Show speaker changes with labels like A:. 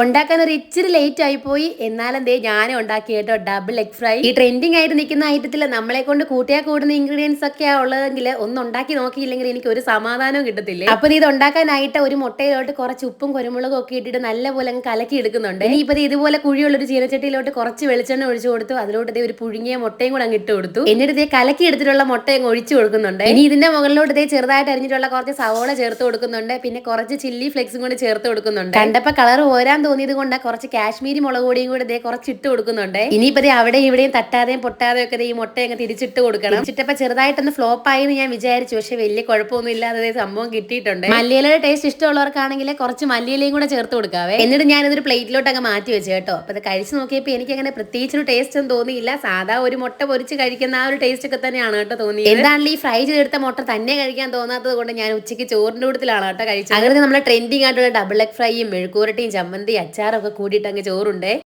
A: ഉണ്ടാക്കാൻ ഒരു ഇച്ചിരി ലേറ്റ് ആയി പോയി. എന്നാലും ദേ ഞാനും ഉണ്ടാക്കി കേട്ടോ. ഡബിൾ എഗ് ഫ്രൈ ഈ ട്രെൻഡിങ് ആയിട്ട് നിൽക്കുന്ന ഐറ്റത്തിൽ നമ്മളെ കൊണ്ട് കൂട്ടിയാ കൂടുന്ന ഇൻഗ്രീഡിയൻസ് ഒക്കെ ഉള്ളതെങ്കിൽ ഒന്ന് ഉണ്ടാക്കി നോക്കിയില്ലെങ്കിൽ എനിക്ക് ഒരു സമാധാനവും കിട്ടത്തില്ല? അപ്പൊ ഇത് ഉണ്ടാക്കാനായിട്ട് ഒരു മുട്ടയിലോട്ട് കുറച്ച് ഉപ്പും കുരുമുളകും ഒക്കെ ഇട്ടിട്ട് നല്ലപോലെ അങ്ങ് കലക്കി എടുക്കുന്നുണ്ട്. ഇനി ഇപ്പൊ ഇതുപോലെ കുഴിയുള്ള ഒരു ചീനച്ചട്ടിയിലോട്ട് കുറച്ച് വെളിച്ചെണ്ണ ഒഴിച്ചു കൊടുത്തു. അതിലോട്ട് ഇതേ ഒരു പുഴുങ്ങിയ മുട്ടയും കൂടെ അങ്ങ് ഇട്ട് കൊടുത്തു. എന്നിട്ട് ഇതേ കലക്കി എടുത്തിട്ടുള്ള മുട്ട അങ്ങ് ഒഴിച്ചു കൊടുക്കുന്നുണ്ട്. ഇനി ഇതിന്റെ മുകളിലോട്ട് ഇതേ ചെറുതായിട്ട് അരിഞ്ഞിട്ടുള്ള കുറച്ച് സവോള ചേർത്ത് കൊടുക്കുന്നുണ്ട്. പിന്നെ കുറച്ച് ചില്ലി ഫ്ലെക്സും കൂടി ചേർത്ത് കൊടുക്കുന്നുണ്ട്. കണ്ടപ്പോ കളർ ഓരാൻ തോന്നിയത് കൊണ്ട് കുറച്ച് കാശ്മീരി മുളക് പൊടിയും കൂടെ ഇതേ കുറച്ച് ഇട്ട് കൊടുക്കുന്നുണ്ട്. ഇനിയിപ്പോ അവിടെ ഇവിടെയും തട്ടാതെയും പൊട്ടാതെ ഒക്കെ ഈ മുട്ട അങ്ങ് തിരിച്ചിട്ട് കൊടുക്കണം. ചിട്ടപ്പ ചെറുതായിട്ടൊന്ന് ഫ്ലോപ്പ് ആയി എന്ന് ഞാൻ വിചാരിച്ചു. പക്ഷെ വലിയ കുഴപ്പമൊന്നും ഇല്ലാതെ സംഭവം കിട്ടിയിട്ടുണ്ട്. മല്ലിയിലയുടെ ടേസ്റ്റ് ഇഷ്ടമുള്ളവർക്കാണെങ്കിൽ കുറച്ച് മല്ലിയിലയും കൂടെ ചേർത്ത് കൊടുക്കാവേ. എന്നിട്ട് ഞാൻ ഇതൊരു പ്ലേറ്റിലോട്ട് അങ്ങ് മാറ്റി വെച്ചു കേട്ടോ. അപ്പൊ ഇത് കഴിച്ച് നോക്കിയപ്പോൾ എനിക്ക് അങ്ങനെ പ്രത്യേകിച്ചൊരു ടേസ്റ്റ് ഒന്നും തോന്നിയില്ല. സാധാ ഒരു മുട്ട പൊരിച്ച് കഴിക്കുന്ന ആ ഒരു ടേസ്റ്റ് ഒക്കെ തന്നെയാണ് കേട്ടോ തോന്നിയത്. എന്താണെങ്കിൽ ഈ ഫ്രൈ ചെയ്തെടുത്ത മുട്ട തന്നെ കഴിക്കാൻ തോന്നാത്തത് കൊണ്ട് ഞാൻ ഉച്ചയ്ക്ക് ചോറിന്റെ കൂട്ടത്തിലാണ് കേട്ടോ കഴിച്ചത്. അങ്ങനെ നമ്മുടെ ട്രെൻഡിങ് ആയിട്ടുള്ള ഡബിൾ എഗ് ഫ്രൈയും മെഴുക്കൂരട്ടിയും ചമ്മന്തി അച്ചാറും ഒക്കെ കൂടിയിട്ട് അങ്ങ് ചോറുണ്ടേ?